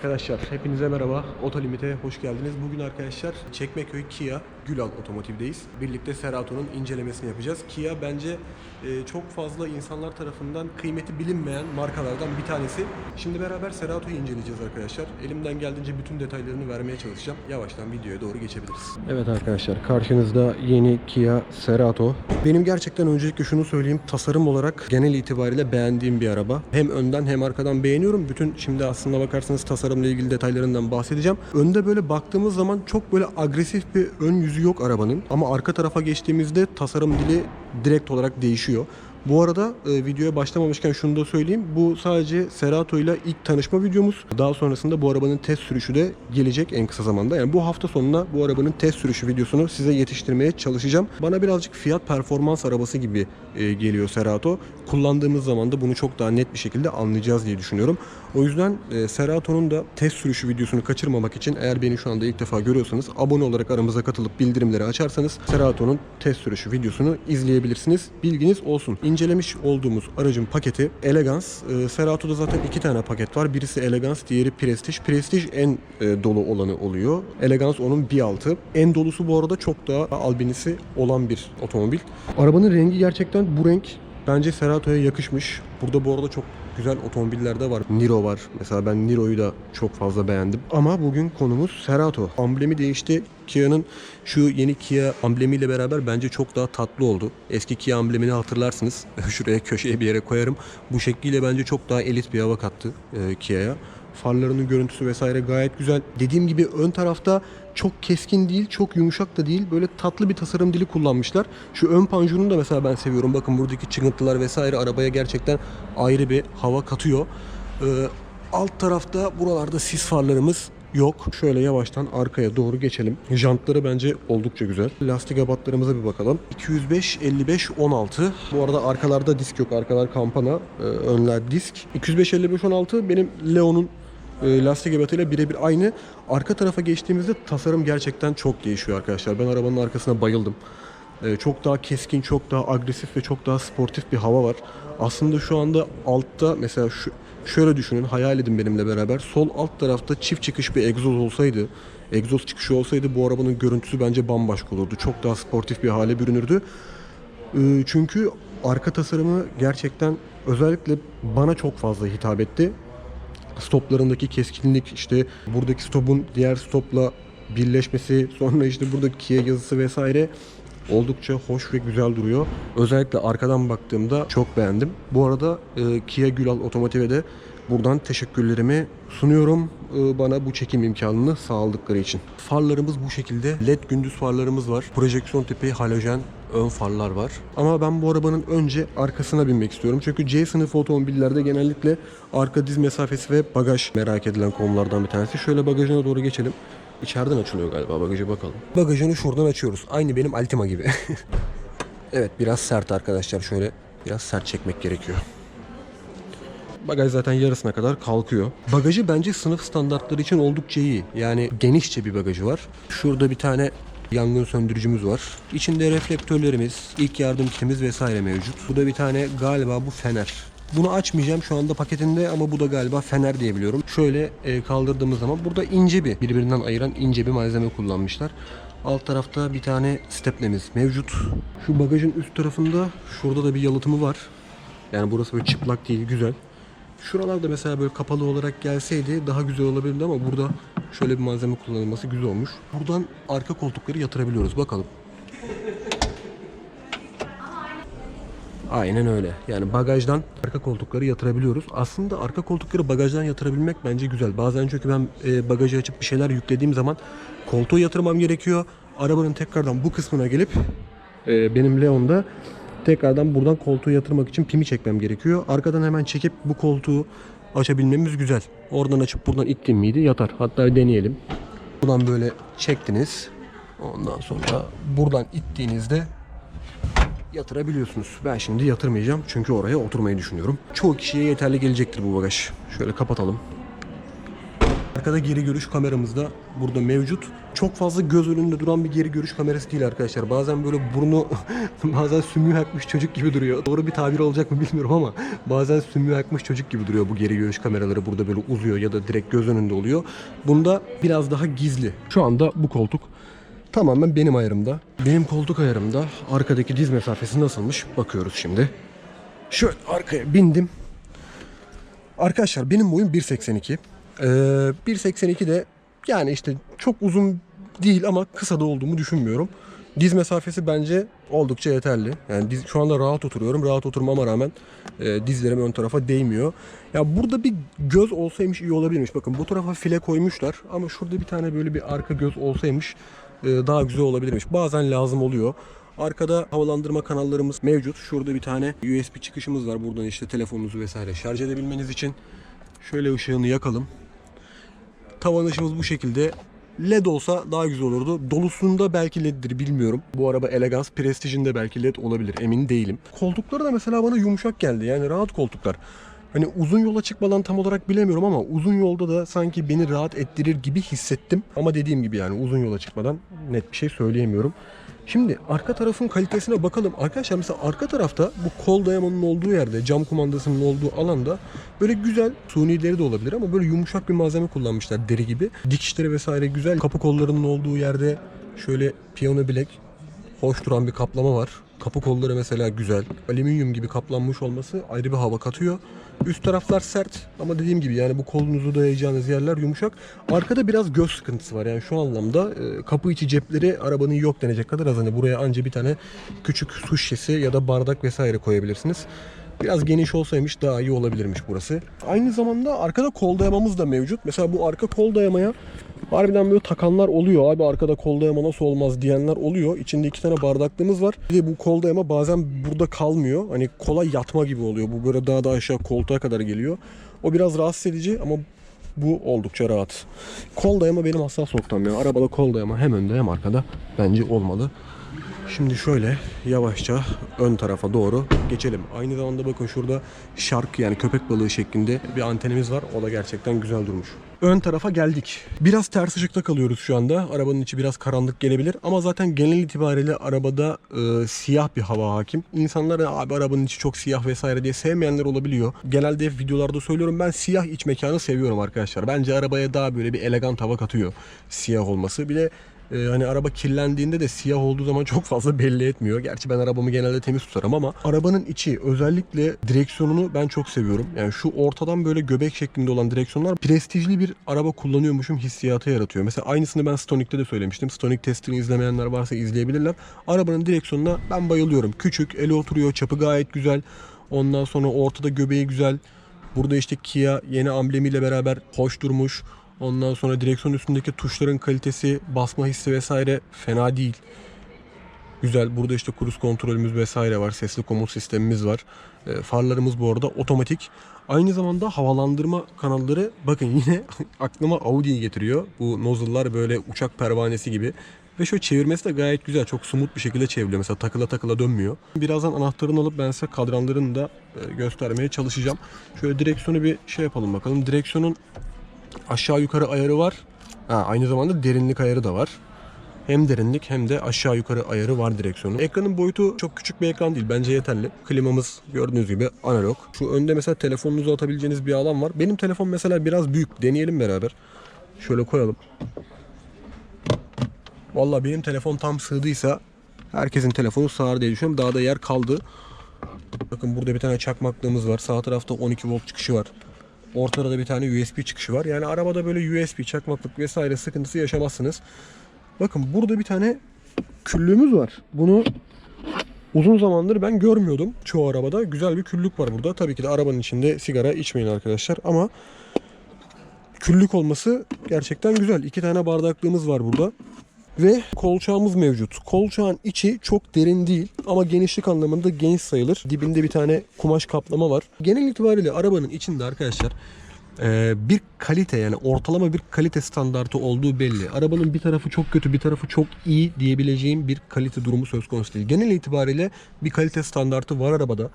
Arkadaşlar hepinize merhaba. Otolimit'e hoş geldiniz. Bugün arkadaşlar Çekmeköy Kia Gülal Otomotiv'deyiz. Birlikte Serato'nun incelemesini yapacağız. Kia bence e, çok fazla insanlar tarafından kıymeti bilinmeyen markalardan bir tanesi. Şimdi beraber Serato'yu inceleyeceğiz arkadaşlar. Elimden geldiğince bütün detaylarını vermeye çalışacağım. Yavaştan videoya doğru geçebiliriz. Evet arkadaşlar karşınızda yeni Kia Cerato. Benim gerçekten öncelikle şunu söyleyeyim. Tasarım olarak genel itibariyle beğendiğim bir araba. Hem önden hem arkadan beğeniyorum. Bütün şimdi aslında bakarsanız tasarımla ilgili detaylarından bahsedeceğim. Önde böyle baktığımız zaman çok böyle agresif bir ön yüzü yok arabanın. Ama arka tarafa geçtiğimizde tasarım dili direkt olarak değişiyor. Bu arada e, videoya başlamamışken şunu da söyleyeyim. Bu sadece Cerato ile ilk tanışma videomuz. Daha sonrasında bu arabanın test sürüşü de gelecek en kısa zamanda. Yani bu hafta sonuna bu arabanın test sürüşü videosunu size yetiştirmeye çalışacağım. Bana birazcık fiyat performans arabası gibi e, geliyor Cerato. Kullandığımız zaman da bunu çok daha net bir şekilde anlayacağız diye düşünüyorum. O yüzden e, Serato'nun da test sürüşü videosunu kaçırmamak için eğer beni şu anda ilk defa görüyorsanız abone olarak aramıza katılıp bildirimleri açarsanız Serato'nun test sürüşü videosunu izleyebilirsiniz. Bilginiz olsun. İncelemiş olduğumuz aracın paketi Elegance. E, Serato'da zaten iki tane paket var. Birisi Elegance, diğeri Prestige. Prestige en e, dolu olanı oluyor. Elegance onun bir altı. En dolusu bu arada çok daha albinisi olan bir otomobil. Arabanın rengi gerçekten bu renk Bence Serato'ya yakışmış. Burada bu arada çok güzel otomobiller de var. Niro var. Mesela ben Niro'yu da çok fazla beğendim. Ama bugün konumuz Serato. Amblemi değişti. Kia'nın şu yeni Kia amblemiyle beraber bence çok daha tatlı oldu. Eski Kia amblemini hatırlarsınız. Şuraya köşeye bir yere koyarım. Bu şekliyle bence çok daha elit bir hava kattı e, Kia'ya. Farlarının görüntüsü vesaire gayet güzel. Dediğim gibi ön tarafta çok keskin değil, çok yumuşak da değil. Böyle tatlı bir tasarım dili kullanmışlar. Şu ön panjurunu da mesela ben seviyorum. Bakın buradaki çıkıntılar vesaire arabaya gerçekten ayrı bir hava katıyor. Ee, alt tarafta buralarda sis farlarımız yok. Şöyle yavaştan arkaya doğru geçelim. Jantları bence oldukça güzel. Lastik abatlarımıza bir bakalım. 205, 55, 16. Bu arada arkalarda disk yok. Arkalar kampana, e, önler disk. 205, 55, 16 benim Leon'un e, lastik ebatıyla birebir aynı. Arka tarafa geçtiğimizde tasarım gerçekten çok değişiyor arkadaşlar. Ben arabanın arkasına bayıldım. E, çok daha keskin, çok daha agresif ve çok daha sportif bir hava var. Aslında şu anda altta mesela şu şöyle düşünün, hayal edin benimle beraber. Sol alt tarafta çift çıkış bir egzoz olsaydı, egzoz çıkışı olsaydı bu arabanın görüntüsü bence bambaşka olurdu. Çok daha sportif bir hale bürünürdü. E, çünkü arka tasarımı gerçekten özellikle bana çok fazla hitap etti stoplarındaki keskinlik işte buradaki stopun diğer stopla birleşmesi sonra işte buradaki Kia yazısı vesaire oldukça hoş ve güzel duruyor. Özellikle arkadan baktığımda çok beğendim. Bu arada e, Kia Gülal Otomotiv'e de buradan teşekkürlerimi sunuyorum e, bana bu çekim imkanını sağladıkları için. Farlarımız bu şekilde. LED gündüz farlarımız var. Projeksiyon tipi halojen ön farlar var. Ama ben bu arabanın önce arkasına binmek istiyorum. Çünkü C sınıfı otomobillerde genellikle arka diz mesafesi ve bagaj merak edilen konulardan bir tanesi. Şöyle bagajına doğru geçelim. İçeriden açılıyor galiba bagajı bakalım. Bagajını şuradan açıyoruz. Aynı benim Altima gibi. evet biraz sert arkadaşlar. Şöyle biraz sert çekmek gerekiyor. Bagaj zaten yarısına kadar kalkıyor. Bagajı bence sınıf standartları için oldukça iyi. Yani genişçe bir bagajı var. Şurada bir tane yangın söndürücümüz var. İçinde reflektörlerimiz, ilk yardım kitimiz vesaire mevcut. Bu da bir tane galiba bu fener. Bunu açmayacağım şu anda paketinde ama bu da galiba fener diye biliyorum. Şöyle e, kaldırdığımız zaman burada ince bir birbirinden ayıran ince bir malzeme kullanmışlar. Alt tarafta bir tane steplemiz mevcut. Şu bagajın üst tarafında şurada da bir yalıtımı var. Yani burası böyle çıplak değil güzel. Şuralarda mesela böyle kapalı olarak gelseydi daha güzel olabilirdi ama burada şöyle bir malzeme kullanılması güzel olmuş. Buradan arka koltukları yatırabiliyoruz. Bakalım. Aynen öyle. Yani bagajdan arka koltukları yatırabiliyoruz. Aslında arka koltukları bagajdan yatırabilmek bence güzel. Bazen çünkü ben e, bagajı açıp bir şeyler yüklediğim zaman koltuğu yatırmam gerekiyor. Arabanın tekrardan bu kısmına gelip e, benim Leon'da tekrardan buradan koltuğu yatırmak için pimi çekmem gerekiyor. Arkadan hemen çekip bu koltuğu açabilmemiz güzel. Oradan açıp buradan ittim miydi yatar. Hatta deneyelim. Buradan böyle çektiniz. Ondan sonra buradan ittiğinizde yatırabiliyorsunuz. Ben şimdi yatırmayacağım çünkü oraya oturmayı düşünüyorum. Çoğu kişiye yeterli gelecektir bu bagaj. Şöyle kapatalım. Arkada geri görüş kameramız da burada mevcut. Çok fazla göz önünde duran bir geri görüş kamerası değil arkadaşlar. Bazen böyle burnu bazen sümüğü akmış çocuk gibi duruyor. Doğru bir tabir olacak mı bilmiyorum ama bazen sümüğü akmış çocuk gibi duruyor bu geri görüş kameraları burada böyle uzuyor ya da direkt göz önünde oluyor. Bunda biraz daha gizli. Şu anda bu koltuk tamamen benim ayarımda. Benim koltuk ayarımda arkadaki diz mesafesi nasılmış bakıyoruz şimdi. Şöyle arkaya bindim. Arkadaşlar benim boyum 1.82. Ee, 1.82 de yani işte çok uzun değil ama kısa da olduğumu düşünmüyorum. Diz mesafesi bence oldukça yeterli. Yani diz, şu anda rahat oturuyorum. Rahat oturmama rağmen e, dizlerim ön tarafa değmiyor. Ya burada bir göz olsaymış iyi olabilirmiş. Bakın bu tarafa file koymuşlar ama şurada bir tane böyle bir arka göz olsaymış e, daha güzel olabilirmiş. Bazen lazım oluyor. Arkada havalandırma kanallarımız mevcut. Şurada bir tane USB çıkışımız var. Buradan işte telefonunuzu vesaire şarj edebilmeniz için. Şöyle ışığını yakalım. Tavan ışığımız bu şekilde. LED olsa daha güzel olurdu. Dolusunda belki LED'dir bilmiyorum. Bu araba Elegance Prestige'inde belki LED olabilir emin değilim. Koltukları da mesela bana yumuşak geldi. Yani rahat koltuklar. Hani uzun yola çıkmadan tam olarak bilemiyorum ama uzun yolda da sanki beni rahat ettirir gibi hissettim. Ama dediğim gibi yani uzun yola çıkmadan net bir şey söyleyemiyorum. Şimdi arka tarafın kalitesine bakalım. Arkadaşlar mesela arka tarafta bu kol dayamanın olduğu yerde, cam kumandasının olduğu alanda böyle güzel sunileri de olabilir ama böyle yumuşak bir malzeme kullanmışlar deri gibi. Dikişleri vesaire güzel. Kapı kollarının olduğu yerde şöyle piyano bilek hoş duran bir kaplama var. Kapı kolları mesela güzel. Alüminyum gibi kaplanmış olması ayrı bir hava katıyor. Üst taraflar sert ama dediğim gibi yani bu kolunuzu dayayacağınız yerler yumuşak. Arkada biraz göz sıkıntısı var yani şu anlamda e, kapı içi cepleri arabanın yok denecek kadar az. Hani buraya anca bir tane küçük su şişesi ya da bardak vesaire koyabilirsiniz. Biraz geniş olsaymış daha iyi olabilirmiş burası. Aynı zamanda arkada kol dayamamız da mevcut. Mesela bu arka kol dayamaya harbiden böyle takanlar oluyor. Abi arkada kol dayama nasıl olmaz diyenler oluyor. İçinde iki tane bardaklığımız var. Bir de bu kol dayama bazen burada kalmıyor. Hani kola yatma gibi oluyor. Bu böyle daha da aşağı koltuğa kadar geliyor. O biraz rahatsız edici ama bu oldukça rahat. Kol dayama benim hassas noktam ya. Arabada kol dayama hem önde hem arkada bence olmalı. Şimdi şöyle yavaşça ön tarafa doğru geçelim. Aynı zamanda bakın şurada şark yani köpek balığı şeklinde bir antenimiz var. O da gerçekten güzel durmuş. Ön tarafa geldik. Biraz ters ışıkta kalıyoruz şu anda. Arabanın içi biraz karanlık gelebilir ama zaten genel itibariyle arabada e, siyah bir hava hakim. İnsanlar abi arabanın içi çok siyah vesaire diye sevmeyenler olabiliyor. Genelde videolarda söylüyorum ben siyah iç mekanı seviyorum arkadaşlar. Bence arabaya daha böyle bir elegant hava katıyor siyah olması. Bir de ee, hani araba kirlendiğinde de siyah olduğu zaman çok fazla belli etmiyor. Gerçi ben arabamı genelde temiz tutarım ama arabanın içi özellikle direksiyonunu ben çok seviyorum. Yani şu ortadan böyle göbek şeklinde olan direksiyonlar prestijli bir araba kullanıyormuşum hissiyatı yaratıyor. Mesela aynısını ben Stonic'te de söylemiştim. Stonic testini izlemeyenler varsa izleyebilirler. Arabanın direksiyonuna ben bayılıyorum. Küçük, ele oturuyor, çapı gayet güzel. Ondan sonra ortada göbeği güzel. Burada işte Kia yeni amblemiyle beraber hoş durmuş. Ondan sonra direksiyon üstündeki tuşların kalitesi, basma hissi vesaire fena değil. Güzel. Burada işte kruz kontrolümüz vesaire var. Sesli komut sistemimiz var. E, farlarımız bu arada otomatik. Aynı zamanda havalandırma kanalları bakın yine aklıma Audi'yi getiriyor. Bu nozzle'lar böyle uçak pervanesi gibi. Ve şöyle çevirmesi de gayet güzel. Çok smooth bir şekilde çevriliyor. Mesela takıla takıla dönmüyor. Birazdan anahtarını alıp ben size kadranlarını da e, göstermeye çalışacağım. Şöyle direksiyonu bir şey yapalım bakalım. Direksiyonun aşağı yukarı ayarı var. Ha, aynı zamanda derinlik ayarı da var. Hem derinlik hem de aşağı yukarı ayarı var direksiyonun. Ekranın boyutu çok küçük bir ekran değil. Bence yeterli. Klimamız gördüğünüz gibi analog. Şu önde mesela telefonunuzu atabileceğiniz bir alan var. Benim telefon mesela biraz büyük. Deneyelim beraber. Şöyle koyalım. Vallahi benim telefon tam sığdıysa herkesin telefonu sığar diye düşünüyorum. Daha da yer kaldı. Bakın burada bir tane çakmaklığımız var. Sağ tarafta 12 volt çıkışı var. Ortada da bir tane USB çıkışı var. Yani arabada böyle USB, çakmaklık vesaire sıkıntısı yaşamazsınız. Bakın burada bir tane küllüğümüz var. Bunu uzun zamandır ben görmüyordum çoğu arabada. Güzel bir küllük var burada. Tabii ki de arabanın içinde sigara içmeyin arkadaşlar ama küllük olması gerçekten güzel. İki tane bardaklığımız var burada. Ve kolçağımız mevcut. Kolçağın içi çok derin değil ama genişlik anlamında geniş sayılır. Dibinde bir tane kumaş kaplama var. Genel itibariyle arabanın içinde arkadaşlar e, bir kalite yani ortalama bir kalite standartı olduğu belli. Arabanın bir tarafı çok kötü bir tarafı çok iyi diyebileceğim bir kalite durumu söz konusu değil. Genel itibariyle bir kalite standartı var arabada.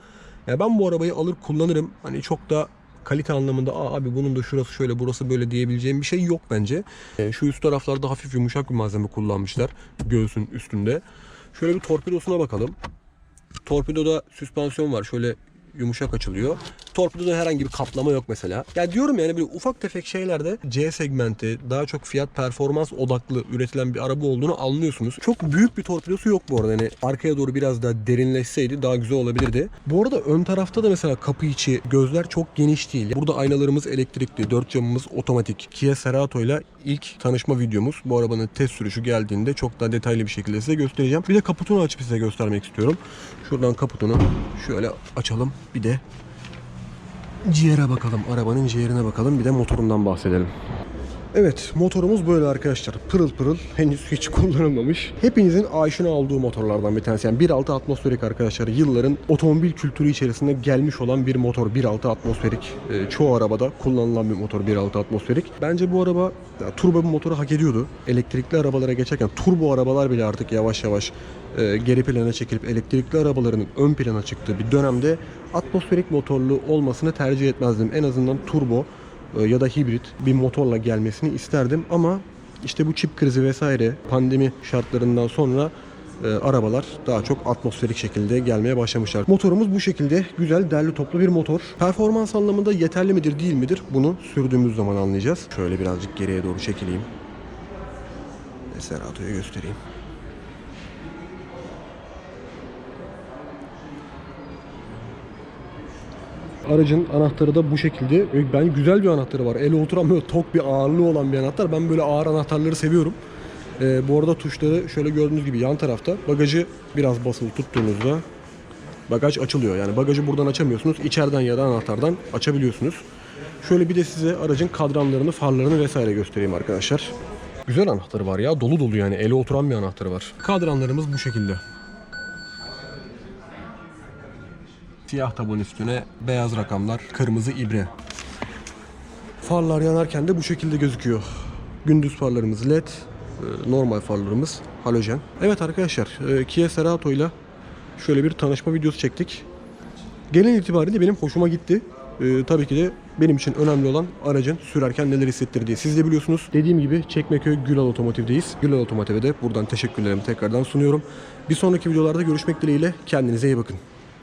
Ya ben bu arabayı alır kullanırım. Hani çok da kalite anlamında Aa, abi bunun da şurası şöyle burası böyle diyebileceğim bir şey yok bence. E, şu üst taraflarda hafif yumuşak bir malzeme kullanmışlar göğsün üstünde. Şöyle bir torpidosuna bakalım. Torpidoda süspansiyon var. Şöyle yumuşak açılıyor. Torpidoda herhangi bir kaplama yok mesela. Ya diyorum yani böyle ufak tefek şeylerde C segmenti daha çok fiyat performans odaklı üretilen bir araba olduğunu anlıyorsunuz. Çok büyük bir torpidosu yok bu arada. Yani arkaya doğru biraz daha derinleşseydi daha güzel olabilirdi. Bu arada ön tarafta da mesela kapı içi gözler çok geniş değil. Burada aynalarımız elektrikli, dört camımız otomatik. Kia Cerato ile ilk tanışma videomuz. Bu arabanın test sürüşü geldiğinde çok daha detaylı bir şekilde size göstereceğim. Bir de kaputunu açıp size göstermek istiyorum. Şuradan kaputunu şöyle açalım. Bir de ciğere bakalım. Arabanın ciğerine bakalım. Bir de motorundan bahsedelim. Evet motorumuz böyle arkadaşlar. Pırıl pırıl henüz hiç kullanılmamış. Hepinizin aşina olduğu motorlardan bir tanesi. Yani 1.6 atmosferik arkadaşlar. Yılların otomobil kültürü içerisinde gelmiş olan bir motor. 1.6 atmosferik. Ee, çoğu arabada kullanılan bir motor 1.6 atmosferik. Bence bu araba ya, turbo bir motoru hak ediyordu. Elektrikli arabalara geçerken turbo arabalar bile artık yavaş yavaş e, geri plana çekilip elektrikli arabaların ön plana çıktığı bir dönemde atmosferik motorlu olmasını tercih etmezdim. En azından turbo e, ya da hibrit bir motorla gelmesini isterdim ama işte bu çip krizi vesaire pandemi şartlarından sonra e, arabalar daha çok atmosferik şekilde gelmeye başlamışlar. Motorumuz bu şekilde güzel derli toplu bir motor. Performans anlamında yeterli midir değil midir bunu sürdüğümüz zaman anlayacağız. Şöyle birazcık geriye doğru çekileyim. Serato'ya göstereyim. Aracın anahtarı da bu şekilde. Ben güzel bir anahtarı var. Ele oturamıyor. Tok bir ağırlığı olan bir anahtar. Ben böyle ağır anahtarları seviyorum. Ee, bu arada tuşları şöyle gördüğünüz gibi yan tarafta. Bagajı biraz basılı tuttuğunuzda bagaj açılıyor. Yani bagajı buradan açamıyorsunuz. İçeriden ya da anahtardan açabiliyorsunuz. Şöyle bir de size aracın kadranlarını, farlarını vesaire göstereyim arkadaşlar. Güzel anahtarı var ya. Dolu dolu yani. Ele oturan bir anahtarı var. Kadranlarımız bu şekilde. Siyah tabanın üstüne beyaz rakamlar, kırmızı ibre. Farlar yanarken de bu şekilde gözüküyor. Gündüz farlarımız led, e, normal farlarımız halojen. Evet arkadaşlar, e, Kia Cerato ile şöyle bir tanışma videosu çektik. Genel itibariyle benim hoşuma gitti. E, tabii ki de benim için önemli olan aracın sürerken neler hissettirdiği. Siz de biliyorsunuz. Dediğim gibi Çekmeköy Gülal Otomotiv'deyiz. Gülal Otomotiv'e de buradan teşekkürlerimi tekrardan sunuyorum. Bir sonraki videolarda görüşmek dileğiyle. Kendinize iyi bakın.